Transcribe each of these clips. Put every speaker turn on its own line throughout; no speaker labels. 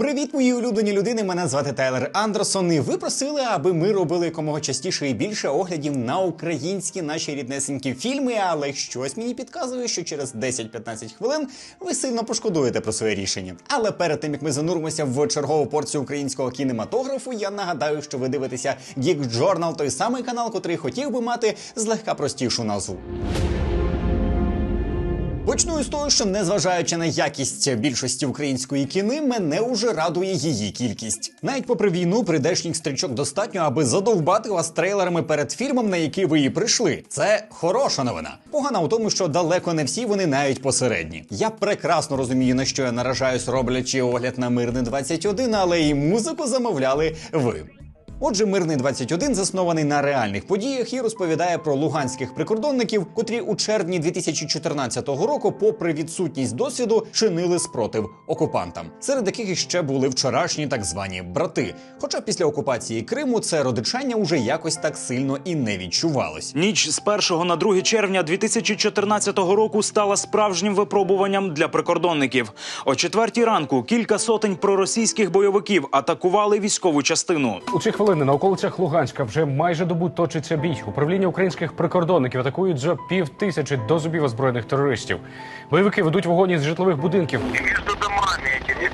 Привіт, мої улюблені людини! Мене звати Тайлер Андерсон. І ви просили, аби ми робили якомога частіше і більше оглядів на українські наші ріднесенькі фільми. Але щось мені підказує, що через 10-15 хвилин ви сильно пошкодуєте про своє рішення. Але перед тим як ми зануримося в чергову порцію українського кінематографу, я нагадаю, що ви дивитеся Geek Journal, той самий канал, котрий хотів би мати злегка простішу назву. Почну із того, що незважаючи на якість більшості української кіни, мене уже радує її кількість. Навіть попри війну, прийдешніх стрічок достатньо, аби задовбати вас трейлерами перед фільмом, на який ви і прийшли. Це хороша новина. Погана у тому, що далеко не всі вони навіть посередні. Я прекрасно розумію, на що я наражаюсь, роблячи огляд на мирний 21, але і музику замовляли ви. Отже, мирний 21 заснований на реальних подіях і розповідає про луганських прикордонників, котрі у червні 2014 року, попри відсутність досвіду, чинили спротив окупантам, серед яких іще були вчорашні так звані брати. Хоча після окупації Криму це родичання уже якось так сильно і не відчувалось.
Ніч з 1 на 2 червня 2014 року стала справжнім випробуванням для прикордонників. О четвертій ранку кілька сотень проросійських бойовиків атакували військову частину.
У ці хвилини на околицях Луганська вже майже добу точиться бій. Управління українських прикордонників атакують за пів тисячі до зубів озброєних терористів. Бойовики ведуть вогонь із житлових будинків.
между домами этими.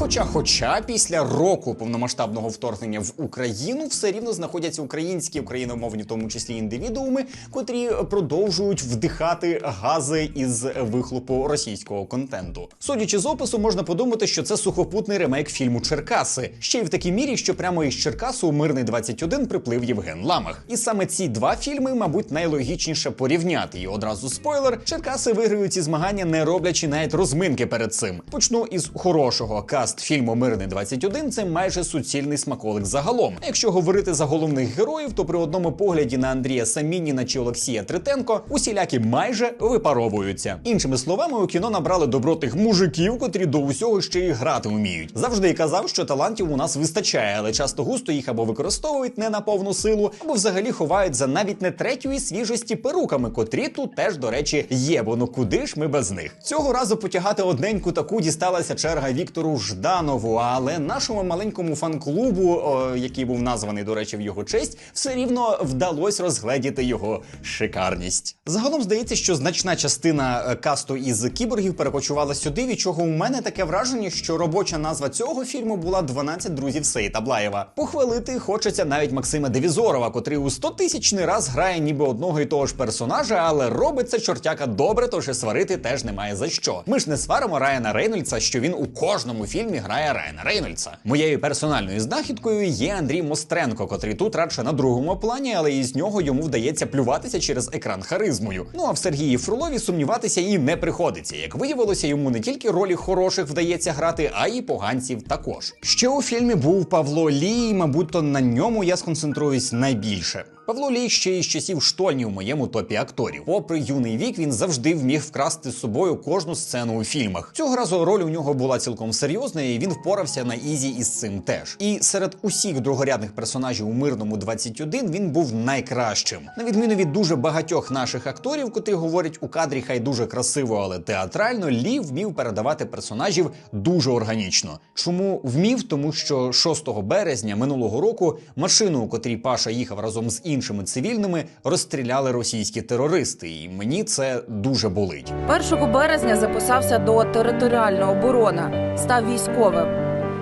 Хоча, хоча після року повномасштабного вторгнення в Україну все рівно знаходяться українські україномовні, в тому числі індивідууми, котрі продовжують вдихати гази із вихлопу російського контенту. Судячи з опису, можна подумати, що це сухопутний ремейк фільму Черкаси, ще й в такій мірі, що прямо із Черкасу у мирний 21 приплив Євген Ламах. І саме ці два фільми, мабуть, найлогічніше порівняти. І одразу спойлер: Черкаси виграють ці змагання, не роблячи навіть розминки перед цим. Почну із хорошого каст фільму Мирний 21 це майже суцільний смаколик загалом. Якщо говорити за головних героїв, то при одному погляді на Андрія Самініна чи Олексія Тритенко усілякі майже випаровуються. Іншими словами, у кіно набрали добротих мужиків, котрі до усього ще й грати вміють. Завжди казав, що талантів у нас вистачає, але часто густо їх або використовують не на повну силу, або взагалі ховають за навіть не третьої свіжості перуками, котрі тут теж, до речі, є. Бо ну куди ж ми без них? Цього разу потягати одненьку таку дісталася черга Віктору Жданову, але нашому маленькому фан-клубу, о, який був названий, до речі, в його честь, все рівно вдалося розгледіти його шикарність. Загалом здається, що значна частина е, касту із кіборгів перекочувала сюди, від чого у мене таке враження, що робоча назва цього фільму була «12 друзів Сейта Блаєва. Похвалити хочеться навіть Максима Девізорова, котрий у 100 тисячний раз грає ніби одного і того ж персонажа, але робить це чортяка добре, тож і сварити теж немає за що. Ми ж не сваримо Райана Рейнольдса, що він у кожному фільмі грає Райана Рейнольдса. Моєю персональною знахідкою є Андрій Мостренко, котрий тут радше на другому плані, але із нього йому вдається плюватися через екран харизмою. Ну а в Сергії Фролові сумніватися і не приходиться. Як виявилося, йому не тільки ролі хороших вдається грати, а й поганців також. Ще у фільмі був Павло Лій, і, мабуть, на ньому я сконцентруюсь найбільше. Павло Лій ще із часів штольні у моєму топі акторів. Попри юний вік, він завжди вміг вкрасти з собою кожну сцену у фільмах. Цього разу роль у нього була цілком серйозна, і він впорався на ізі із цим теж. І серед усіх другорядних персонажів у мирному 21 він був найкращим. На відміну від дуже багатьох наших акторів, котрі говорять у кадрі хай дуже красиво, але театрально, Лі вмів передавати персонажів дуже органічно. Чому вмів? Тому що 6 березня минулого року машину, у котрій Паша їхав разом з іншими цивільними, розстріляли російські терористи, і мені це дуже болить.
1 березня записався до територіальної оборони, став військовим.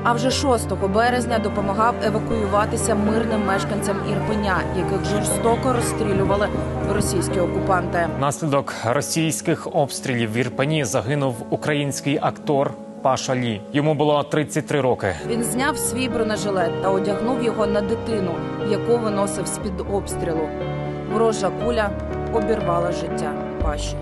А вже 6 березня допомагав евакуюватися мирним мешканцям Ірпеня, яких жорстоко розстрілювали російські окупанти.
Внаслідок російських обстрілів в Ірпені загинув український актор Паша Лі. Йому було 33 роки.
Він зняв свій бронежилет та одягнув його на дитину, яку виносив з під обстрілу. Ворожа куля обірвала життя Паші.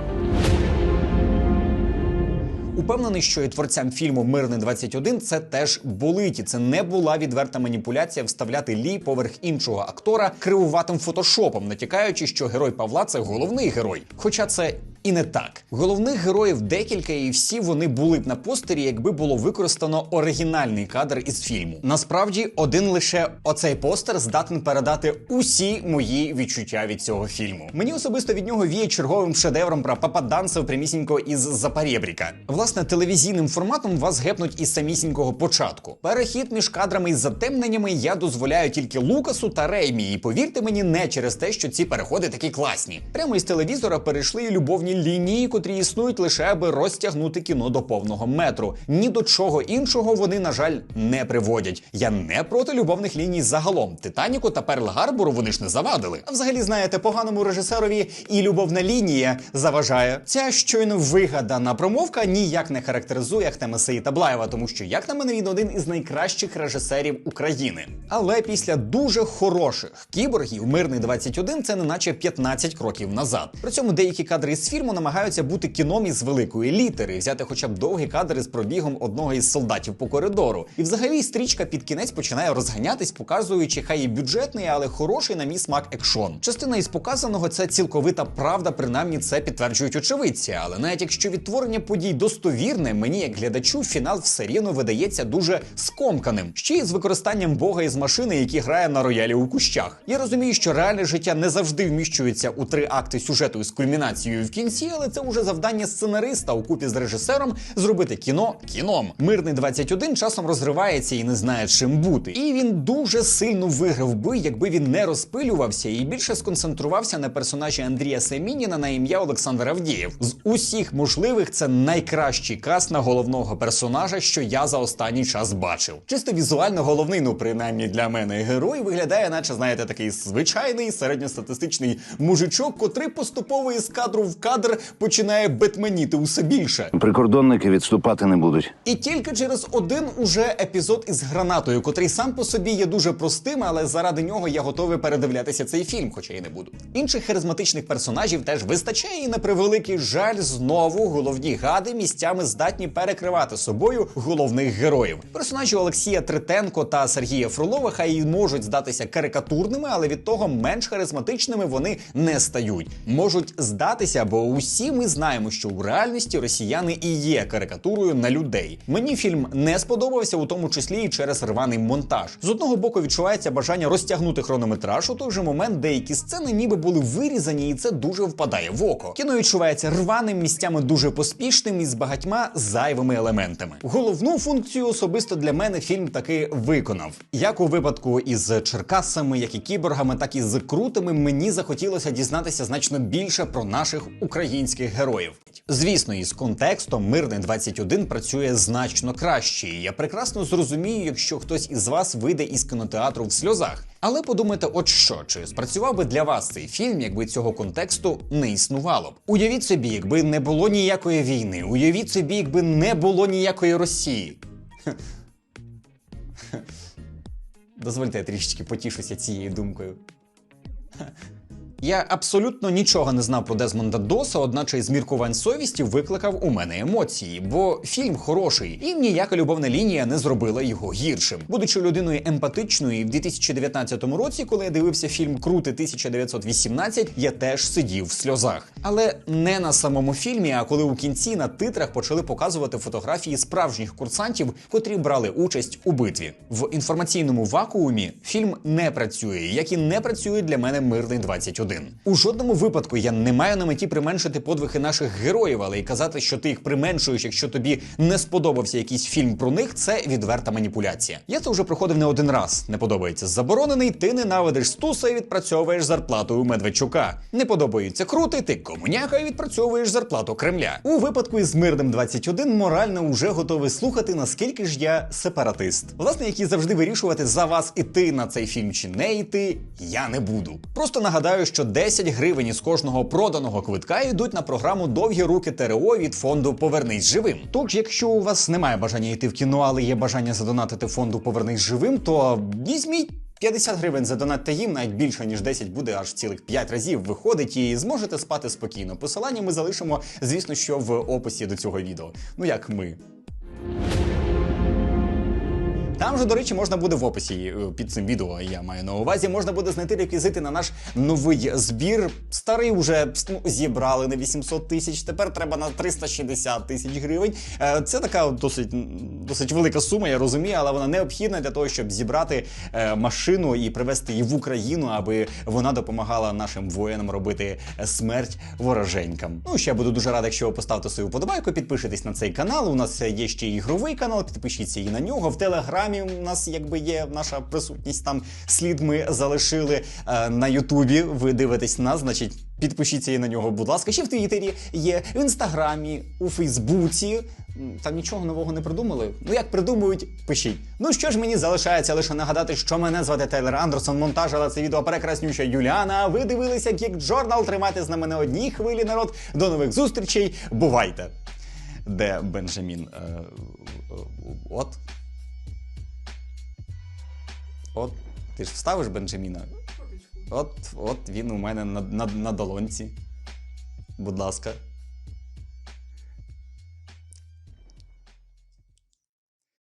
Упевнений, що і творцям фільму Мирний 21 це теж болить. І Це не була відверта маніпуляція вставляти лі поверх іншого актора кривуватим фотошопом, натякаючи, що герой Павла це головний герой. Хоча це І не так. Головних героїв декілька, і всі вони були б на постері, якби було використано оригінальний кадр із фільму. Насправді, один лише оцей постер здатен передати усі мої відчуття від цього фільму. Мені особисто від нього віє черговим шедевром про пападанцев прямісінько із Запорєбріка. Власне, телевізійним форматом вас гепнуть із самісінького початку. Перехід між кадрами і затемненнями я дозволяю тільки Лукасу та Реймі. І повірте мені, не через те, що ці переходи такі класні. Прямо із телевізора перейшли любовні лінії, котрі існують лише аби розтягнути кіно до повного метру. Ні до чого іншого вони, на жаль, не приводять. Я не проти любовних ліній загалом. Титаніку та Перл Гарбору вони ж не завадили. А взагалі, знаєте, поганому режисерові і любовна лінія заважає. Ця щойно вигадана промовка ніяк не характеризує Ахтема Сеїтаблаєва, тому що, як на мене, він один із найкращих режисерів України. Але після дуже хороших кіборгів мирний 21 це не наче 15 кроків назад. При цьому деякі кадри з фільму намагаються бути кіном із великої літери, взяти хоча б довгі кадри з пробігом одного із солдатів по коридору. І взагалі стрічка під кінець починає розганятись, показуючи хай і бюджетний, але хороший на мій смак екшон. Частина із показаного це цілковита правда, принаймні це підтверджують очевидці. Але навіть якщо відтворення подій достовірне, мені як глядачу фінал все рівно видається дуже скомканим, ще й з використанням бога із машини, який грає на роялі у кущах. Я розумію, що реальне життя не завжди вміщується у три акти сюжету із кульмінацією в кінці, але це уже завдання сценариста у купі з режисером зробити кіно кіном. Мирний 21 часом розривається і не знає, чим бути. І він дуже сильно виграв би, якби він не розпилювався і більше сконцентрувався на персонажі Андрія Семініна на ім'я Олександр Авдієв. З усіх можливих це найкращий каст на головного персонажа, що я за останній час бачив. Чисто візуально головний, ну принаймні для мене герой виглядає, наче знаєте, такий звичайний середньостатистичний мужичок, котрий поступово із кадру в кадр починає бетменіти усе більше.
Прикордонники відступати не будуть.
І тільки через один уже епізод із гранатою, котрий сам по собі є дуже простим, але заради нього я готовий передивлятися цей фільм, хоча й не буду. Інших харизматичних персонажів теж вистачає, і на превеликий жаль, знову головні гади місцями здатні перекривати собою головних героїв. Персонажі Олексія Третенко та Сергія Фролова хай і можуть здатися карикатурними, але від того менш харизматичними вони не стають. Можуть здатися, бо усі ми знаємо, що у реальності росіяни і є карикатурою на людей. Мені фільм не сподобався, у тому числі і через рваний монтаж. З одного боку відчувається бажання розтягнути хронометраж, у той же момент деякі сцени ніби були вирізані, і це дуже впадає в око. Кіно відчувається рваним, місцями дуже поспішним і з багатьма зайвими елементами. Головну функцію особисто для мене фільм таки виконав. Як у випадку із Черкасами, як і кіборгами, так і з крутими, мені захотілося дізнатися значно більше про наших українських героїв. Звісно, із контекстом мирний 21 працює значно краще. і Я прекрасно зрозумію, якщо хтось із вас вийде із кінотеатру в сльозах. Але подумайте, от що, чи спрацював би для вас цей фільм, якби цього контексту не існувало б? Уявіть собі, якби не було ніякої війни. Уявіть собі, якби не було ніякої Росії. Дозвольте, я трішечки потішуся цією думкою. Я абсолютно нічого не знав про Дезмонда Доса, одначе з міркувань совісті викликав у мене емоції, бо фільм хороший, і ніяка любовна лінія не зробила його гіршим. Будучи людиною емпатичною, в 2019 році, коли я дивився фільм Крути 1918, я теж сидів в сльозах. Але не на самому фільмі, а коли у кінці на титрах почали показувати фотографії справжніх курсантів, котрі брали участь у битві. В інформаційному вакуумі фільм не працює, як і не працює для мене мирний 21. У жодному випадку я не маю на меті применшити подвиги наших героїв, але й казати, що ти їх применшуєш, якщо тобі не сподобався якийсь фільм про них, це відверта маніпуляція. Я це вже проходив не один раз. Не подобається заборонений, ти ненавидиш стуса і відпрацьовуєш зарплату у Медведчука. Не подобається крути, ти комуняка і відпрацьовуєш зарплату Кремля. У випадку із мирним 21 морально уже готовий слухати, наскільки ж я сепаратист. Власне, який завжди вирішувати за вас іти на цей фільм чи не йти, я не буду. Просто нагадаю, що 10 гривень із кожного проданого квитка йдуть на програму Довгі руки ТРО від фонду Повернись живим. Тож, якщо у вас немає бажання йти в кіно, але є бажання задонатити фонду Повернись живим, то візьміть. 50 гривень задонатьте їм, навіть більше ніж 10 буде аж цілих 5 разів виходить і зможете спати спокійно. Посилання ми залишимо, звісно, що в описі до цього відео. Ну як ми. Там же, до речі, можна буде в описі е, під цим відео. Я маю на увазі, можна буде знайти реквізити на наш новий збір. Старий уже ну, зібрали на 800 тисяч. Тепер треба на 360 тисяч гривень. Е, Це така досить досить велика сума, я розумію, але вона необхідна для того, щоб зібрати е, машину і привезти її в Україну, аби вона допомагала нашим воїнам робити е, смерть вороженькам. Ну ще буду дуже радий, якщо ви поставите свою подобайку, підпишитесь на цей канал. У нас є ще ігровий канал, підпишіться і на нього. В телеграмі у нас якби є наша присутність. Там слід ми залишили е, на Ютубі. Ви дивитесь нас, значить. Підпишіться і на нього, будь ласка. Ще в Твіттері є, в інстаграмі, у Фейсбуці. Там нічого нового не придумали. Ну як придумують, пишіть. Ну що ж мені залишається лише нагадати, що мене звати Тейлер Андерсон, монтажила це відео прекраснюща Юліана. Ви дивилися Geek Journal. Нами на одній хвилі, народ. До нових зустрічей. Бувайте! Де Бенджамін? Е, от. От. Ти ж вставиш Бенджаміна? От, от він у мене на, на, на долонці. Будь ласка.